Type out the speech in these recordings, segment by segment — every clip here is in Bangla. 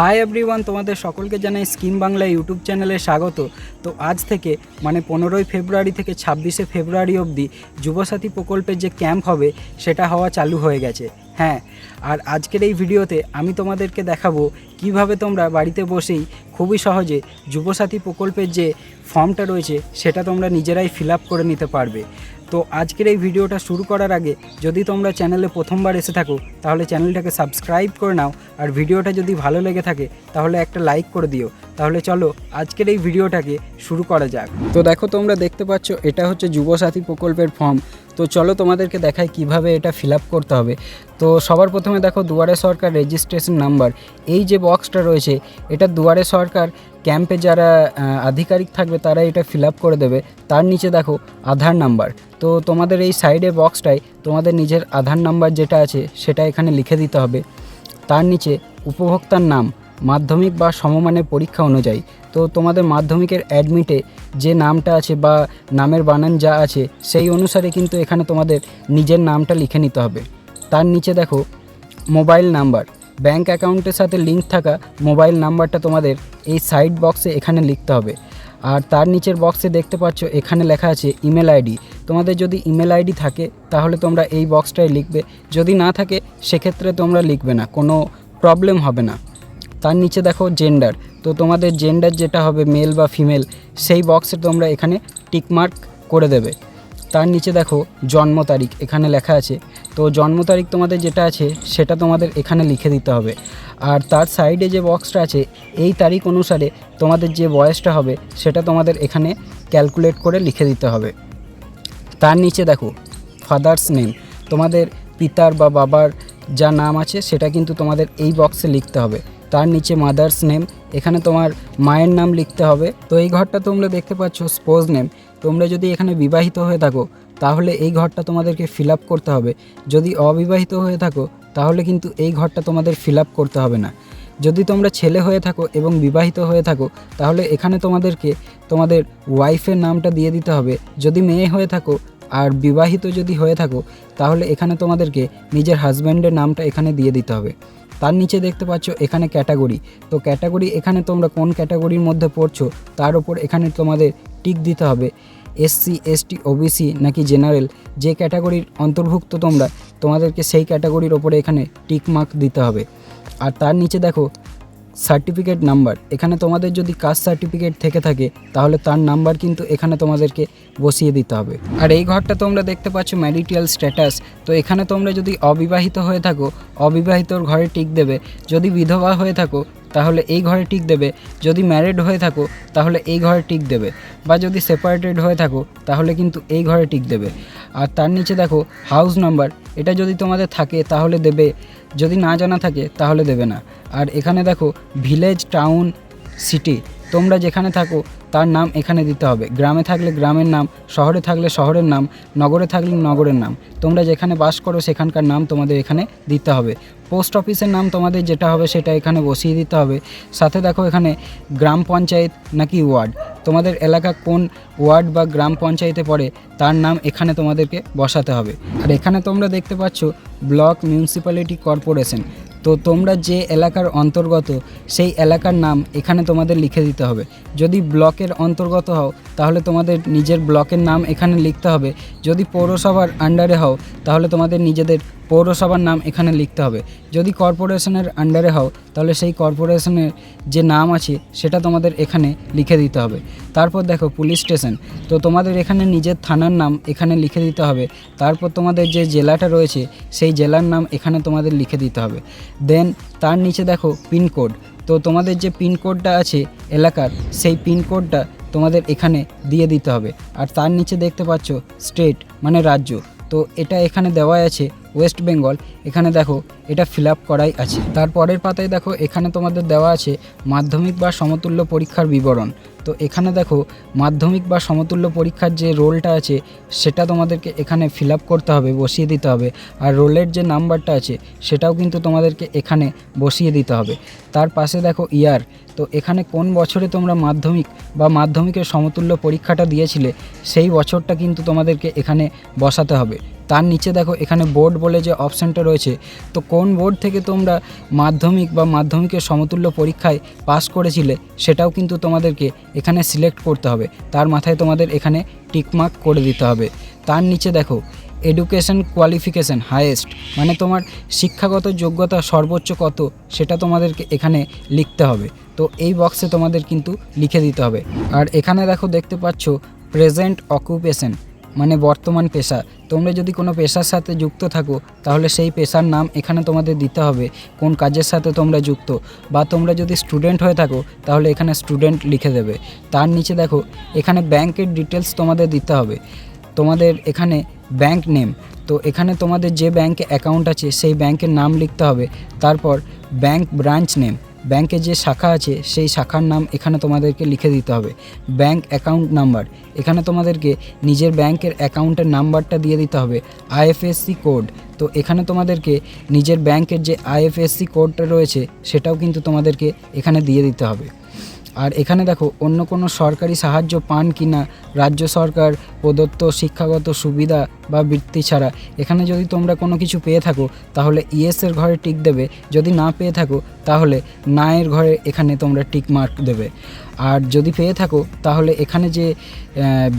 হাই এভরিওয়ান তোমাদের সকলকে জানাই স্কিম বাংলা ইউটিউব চ্যানেলে স্বাগত। তো আজ থেকে মানে পনেরোই ফেব্রুয়ারি থেকে ছাব্বিশে ফেব্রুয়ারি অবধি যুবসাথী প্রকল্পের যে ক্যাম্প হবে, সেটা হওয়া চালু হয়ে গেছে। হ্যাঁ আর আজকের এই ভিডিওতে আমি তোমাদেরকে দেখাবো কীভাবে তোমরা বাড়িতে বসেই খুবই সহজে যুবসাথী প্রকল্পের যে ফর্মটা রয়েছে, সেটা তোমরা নিজেরাই ফিল করে নিতে পারবে। তো আজকের এই ভিডিওটা শুরু করার আগে যদি তোমরা চ্যানেলে প্রথমবার এসে থাকো, তাহলে চ্যানেলটাকে সাবস্ক্রাইব করে নাও আর ভিডিওটা যদি ভালো লেগে থাকে, তাহলে একটা লাইক করে দিও। তাহলে চলো আজকের এই ভিডিওটাকে শুরু করা যাক। তো দেখো তোমরা দেখতে পাচ্ছ, এটা হচ্ছে যুবসাথী প্রকল্পের ফর্ম তো চলো তোমাদেরকে দেখাই কীভাবে এটা ফিল করতে হবে। তো সবার প্রথমে দেখো দুয়ারে সরকার রেজিস্ট্রেশন নাম্বার এই যে বক্সটা রয়েছে, এটা দুয়ারে সরকার ক্যাম্পে যারা আধিকারিক থাকবে তারা এটা ফিল করে দেবে। তার নিচে দেখো আধার নাম্বার তো তোমাদের এই সাইডে বক্সটায় তোমাদের নিজের আধার নাম্বার যেটা আছে সেটা এখানে লিখে দিতে হবে। তার নিচে উপভোক্তার নাম। মাধ্যমিক বা সমমানের পরীক্ষা অনুযায়ী। তো তোমাদের মাধ্যমিকের অ্যাডমিটে যে নামটা আছে বা নামের বানান যা আছে, সেই অনুসারে কিন্তু এখানে তোমাদের নিজের নামটা লিখে নিতে হবে। তার নিচে দেখো মোবাইল নাম্বার ব্যাংক অ্যাকাউন্টের সাথে লিঙ্ক থাকা মোবাইল নাম্বারটা তোমাদের এই সাইড বক্সে এখানে লিখতে হবে। আর তার নিচের বক্সে দেখতে পাচ্ছ, এখানে লেখা আছে ইমেল আইডি তোমাদের যদি ইমেল আইডি থাকে, তাহলে তোমরা এই বক্সটায় লিখবে। যদি না থাকে, সেক্ষেত্রে তোমরা লিখবে না, কোনো প্রবলেম হবে না। তার নিচে দেখো জেন্ডার তো তোমাদের জেন্ডার যেটা হবে মেল বা ফিমেল সেই বক্সে তোমরা এখানে টিকমার্ক করে দেবে। তার নিচে দেখো জন্ম তারিখ, এখানে লেখা আছে। তো জন্ম তারিখ তোমাদের যেটা আছে, সেটা তোমাদের এখানে লিখে দিতে হবে। আর তার সাইডে যে বক্সটা আছে, এই তারিখ অনুসারে তোমাদের যে বয়সটা হবে, সেটা তোমাদের এখানে ক্যালকুলেট করে লিখে দিতে হবে। তার নিচে দেখো ফাদার্স নেম তোমাদের পিতার বা বাবার যা নাম আছে, সেটা কিন্তু তোমাদের এই বক্সে লিখতে হবে। তার নিচে মাদার্স নেম এখানে তোমার মায়ের নাম লিখতে হবে। তো এই ঘরটা তোমরা দেখতে পাচ্ছ স্পোজ নেম তোমরা যদি এখানে বিবাহিত হয়ে থাকো, তাহলে এই ঘরটা তোমাদেরকে ফিল করতে হবে। যদি অবিবাহিত হয়ে থাকো, তাহলে কিন্তু এই ঘরটা তোমাদের ফিল করতে হবে না। যদি তোমরা ছেলে হয়ে থাকো এবং বিবাহিত হয়ে থাকো, তাহলে এখানে তোমাদেরকে তোমাদের ওয়াইফের নামটা দিয়ে দিতে হবে। যদি মেয়ে হয়ে থাকো আর বিবাহিত যদি হয়ে থাকো, তাহলে এখানে তোমাদেরকে নিজের হাজব্যান্ডের নামটা এখানে দিয়ে দিতে হবে। তার নিচে দেখতে পাচ্ছ এখানে ক্যাটাগরি। তো ক্যাটাগরি এখানে তোমরা কোন ক্যাটাগরির মধ্যে পড়ছো, তার উপর এখানে তোমাদের টিক দিতে হবে। এসসি এসটি ওবিসি নাকি জেনারেল যে ক্যাটাগরির অন্তর্ভুক্ত তোমরা, তোমাদেরকে সেই ক্যাটাগরির ওপরে এখানে টিক মার্ক দিতে হবে। আর তার নিচে দেখো সার্টিফিকেট নাম্বার এখানে তোমাদের যদি কাস্ট সার্টিফিকেট থেকে থাকে, তাহলে তার নাম্বার কিন্তু এখানে তোমাদেরকে বসিয়ে দিতে হবে। আর এই ঘরটা তোমরা দেখতে পাচ্ছ ম্যারিটিয়াল স্ট্যাটাস তো এখানে তোমরা যদি অবিবাহিত হয়ে থাকো, অবিবাহিতর ঘরে টিক দেবে। যদি বিধবা হয়ে থাকো তাহলে এই ঘরে টিক দেবে। যদি ম্যারিড হয়ে থাকো, তাহলে এই ঘরে টিক দেবে। বা যদি সেপারেটেড হয়ে থাকো, তাহলে কিন্তু এই ঘরে টিক দেবে। আর তার নিচে দেখো হাউস নাম্বার এটা যদি তোমাদের থাকে, তাহলে দেবে। যদি না জানা থাকে, তাহলে দেবে না। আর এখানে দেখো ভিলেজ টাউন সিটি তোমরা যেখানে থাকো, তার নাম এখানে দিতে হবে। গ্রামে থাকলে গ্রামের নাম, শহরে থাকলে শহরের নাম, নগরে থাকলে নগরের নাম। তোমরা যেখানে বাস করো, সেখানকার নাম তোমাদের এখানে দিতে হবে। পোস্ট অফিসের নাম তোমাদের যেটা হবে, সেটা এখানে বসিয়ে দিতে হবে। সাথে দেখো এখানে গ্রাম পঞ্চায়েত নাকি ওয়ার্ড। তোমাদের এলাকা কোন ওয়ার্ড বা গ্রাম পঞ্চায়েতে পড়ে, তার নাম এখানে তোমাদেরকে বসাতে হবে। আর এখানে তোমরা দেখতে পাচ্ছ ব্লক মিউনিসিপ্যালিটি কর্পোরেশন। তো তোমরা যে এলাকার অন্তর্গত, সেই এলাকার নাম এখানে তোমাদের লিখে দিতে হবে। যদি ব্লকের অন্তর্গত হও, তাহলে তোমাদের নিজের ব্লকের নাম এখানে লিখতে হবে। যদি পৌরসভার আন্ডারে হও, তাহলে তোমাদের নিজেদের পৌরসভার নাম এখানে লিখতে হবে। যদি কর্পোরেশনের আন্ডারে হও তাহলে সেই কর্পোরেশনের যে নাম আছে, সেটা তোমাদের এখানে লিখে দিতে হবে। তারপর দেখো, পুলিশ স্টেশন। তো তোমাদের এখানে নিজের থানার নাম এখানে লিখে দিতে হবে। তারপর তোমাদের যে জেলাটা রয়েছে, সেই জেলার নাম এখানে তোমাদের লিখে দিতে হবে। দেন তার নিচে দেখো পিনকোড তো তোমাদের যে পিনকোডটা আছে এলাকার, সেই পিনকোডটা তোমাদের এখানে দিয়ে দিতে হবে। আর তার নিচে দেখতে পাচ্ছ, স্টেট মানে রাজ্য। তো এটা এখানে দেওয়াই আছে ওয়েস্ট বেঙ্গল এখানে দেখো এটা ফিল আপ করাই আছে। তারপরের পাতায় দেখো এখানে তোমাদের দেওয়া আছে মাধ্যমিক বা সমতুল্য পরীক্ষার বিবরণ। তো এখানে দেখো মাধ্যমিক বা সমতুল্য পরীক্ষার যে রোলটা আছে, সেটা তোমাদেরকে এখানে ফিল করতে হবে, বসিয়ে দিতে হবে। আর রোলের যে নাম্বারটা আছে, সেটাও কিন্তু তোমাদেরকে এখানে বসিয়ে দিতে হবে। তার পাশে দেখো ইয়ার তো এখানে কোন বছরে তোমরা মাধ্যমিক বা মাধ্যমিকের সমতুল্য পরীক্ষাটা দিয়েছিলে, সেই বছরটা কিন্তু তোমাদেরকে এখানে বসাতে হবে। তার নিচে দেখো, এখানে বোর্ড বলে যে অপশানটা রয়েছে। তো কোন বোর্ড থেকে তোমরা মাধ্যমিক বা মাধ্যমিকের সমতুল্য পরীক্ষায় পাস করেছিলে, সেটাও কিন্তু তোমাদেরকে এখানে সিলেক্ট করতে হবে। তার মাথায় তোমাদের এখানে টিকমার্ক করে দিতে হবে। তার নিচে দেখো এডুকেশন কোয়ালিফিকেশান হায়েস্ট মানে তোমার শিক্ষাগত যোগ্যতা সর্বোচ্চ কত, সেটা তোমাদেরকে এখানে লিখতে হবে। তো এই বক্সে তোমাদের কিন্তু লিখে দিতে হবে। আর এখানে দেখো, দেখতে পাচ্ছ প্রেজেন্ট অকুপেশন মানে বর্তমান পেশা। তোমরা যদি কোনো পেশার সাথে যুক্ত থাকো, তাহলে সেই পেশার নাম এখানে তোমাদের দিতে হবে, কোন কাজের সাথে তোমরা যুক্ত। বা তোমরা যদি স্টুডেন্ট হয়ে থাকো, তাহলে এখানে স্টুডেন্ট লিখে দেবে। তার নিচে দেখো, এখানে ব্যাংকের ডিটেলস তোমাদের দিতে হবে। তোমাদের এখানে ব্যাংক নেম। তো এখানে তোমাদের যে ব্যাংকে অ্যাকাউন্ট আছে, সেই ব্যাংকের নাম লিখতে হবে। তারপর ব্যাংক ব্রাঞ্চ নেম। ব্যাংকে যে শাখা আছে, সেই শাখার নাম এখানে তোমাদেরকে লিখে দিতে হবে। Bank account number. এখানে তোমাদেরকে নিজের ব্যাংকের অ্যাকাউন্টের নাম্বারটা দিয়ে দিতে হবে আইএফএসসি কোড। তো এখানে তোমাদেরকে নিজের ব্যাংকের যে আইএফএসসি কোডটা রয়েছে, সেটাও কিন্তু তোমাদেরকে এখানে দিয়ে দিতে হবে। আর এখানে দেখো, অন্য কোনো সরকারি সাহায্য পান কি না রাজ্য সরকার, প্রদত্ত শিক্ষাগত সুবিধা বা বৃত্তি ছাড়া। এখানে যদি তোমরা কোনো কিছু পেয়ে থাকো, তাহলে ইয়েসের ঘরে টিক দেবে। যদি না পেয়ে থাকো, তাহলে নায়ের ঘরে এখানে তোমরা টিক মার্ক দেবে। আর যদি পেয়ে থাকো, তাহলে এখানে যে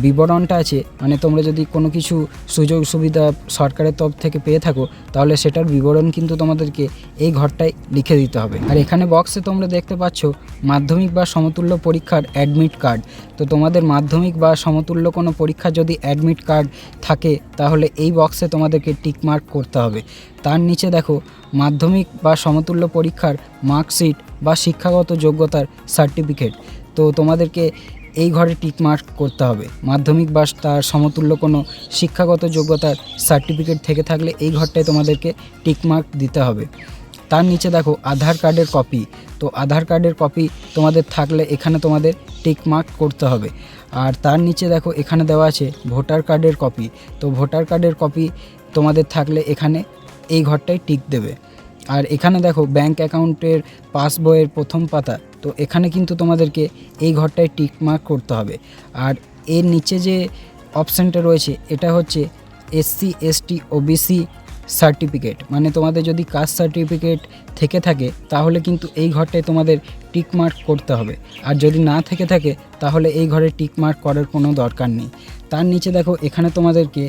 বিবরণটা আছে মানে তোমরা যদি কোনো কিছু সুযোগ সুবিধা সরকারের তরফ থেকে পেয়ে থাকো, তাহলে সেটার বিবরণ কিন্তু তোমাদেরকে এই ঘরটায় লিখে দিতে হবে। আর এখানে বক্সে তোমরা দেখতে পাচ্ছ, মাধ্যমিক বা সমতুল্য পরীক্ষার অ্যাডমিট কার্ড তো তোমাদের মাধ্যমিক বা সমতুল্য কোনো পরীক্ষা যদি অ্যাডমিট কার্ড থাকে তাহলে এই বক্সে তোমাদেরকে টিক মার্ক করতে হবে। তার নিচে দেখো, মাধ্যমিক বা সমতুল্য পরীক্ষার মার্কশিট বা শিক্ষাগত যোগ্যতার সার্টিফিকেট তো তোমাদেরকে এই ঘরে টিক মার্ক করতে হবে। মাধ্যমিক বা তার সমতুল্য কোনো শিক্ষাগত যোগ্যতার সার্টিফিকেট থেকে থাকলে এই ঘরটায় তোমাদেরকে টিক মার্ক দিতে হবে। তার নিচে দেখো আধার কার্ডের কপি তো আধার কার্ডের কপি তোমাদের থাকলে এখানে তোমাদের টিক মার্ক করতে হবে। আর তার নিচে দেখো এখানে দেওয়া আছে ভোটার কার্ডের কপি তো ভোটার কার্ডের কপি তোমাদের থাকলে এখানে এই ঘরটায় টিক দেবে। আর এখানে দেখো ব্যাংক অ্যাকাউন্টের পাসবইয়ের প্রথম পাতা। তো এখানে কিন্তু তোমাদেরকে এই ঘরটায় টিক মার্ক করতে হবে। আর এর নিচে যে অপশানটা রয়েছে, এটা হচ্ছে এসসি এসটি ওবিসি সার্টিফিকেট মানে তোমাদের যদি কাস্ট সার্টিফিকেট থেকে থাকে, তাহলে কিন্তু এই ঘরটায় তোমাদের টিক মার্ক করতে হবে। আর যদি না থেকে থাকে, তাহলে এই ঘরে টিক মার্ক করার কোনো দরকার নেই। তার নিচে দেখো, এখানে তোমাদেরকে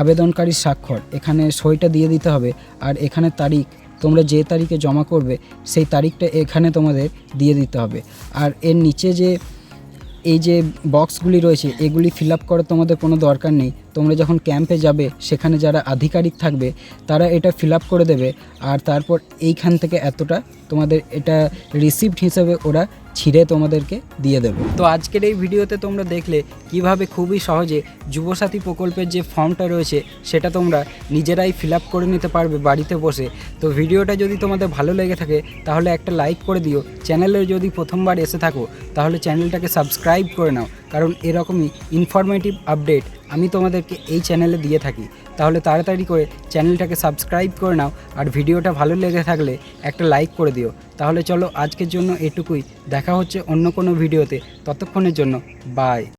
আবেদনকারীর স্বাক্ষর, এখানে সইটা দিয়ে দিতে হবে, আর এখানে তারিখ, তোমরা যে তারিখে জমা করবে, সেই তারিখটা এখানে তোমাদের দিয়ে দিতে হবে। আর এর নিচে যে, এই যে বক্সগুলি রয়েছে, এগুলি ফিল আপ করার তোমাদের কোনো দরকার নেই। তোমরা যখন ক্যাম্পে যাবে, সেখানে যারা আধিকারিক থাকবে, তারা এটা ফিল আপ করে দেবে। আর তারপর এইখান থেকে এতটা তোমাদের এটা রিসিপ্ট হিসেবে ওরা ছিঁড়ে তোমাদেরকে দিয়ে দেবে। তো আজকের এই ভিডিওতে তোমরা দেখলে কীভাবে খুবই সহজে যুবসাথী প্রকল্পের যে ফর্মটা রয়েছে, সেটা তোমরা নিজেরাই ফিল আপ করে নিতে পারবে বাড়িতে বসে। তো ভিডিওটা যদি তোমাদের ভালো লেগে থাকে, তাহলে একটা লাইক করে দিও। চ্যানেলে যদি প্রথমবার এসে থাকো, তাহলে চ্যানেলটাকে সাবস্ক্রাইব করে নাও। কারণ এরকমই ইনফরমেটিভ আপডেট আমি তোমাদেরকে এই চ্যানেলে দিয়ে থাকি। তাহলে তাড়াতাড়ি করে চ্যানেলটাকে সাবস্ক্রাইব করে নাও আর ভিডিওটা ভালো লেগে থাকলে একটা লাইক করে দিও। তাহলে চলো আজকের জন্য এটুকুই। দেখা হচ্ছে অন্য কোনো ভিডিওতে। ততক্ষণের জন্য বাই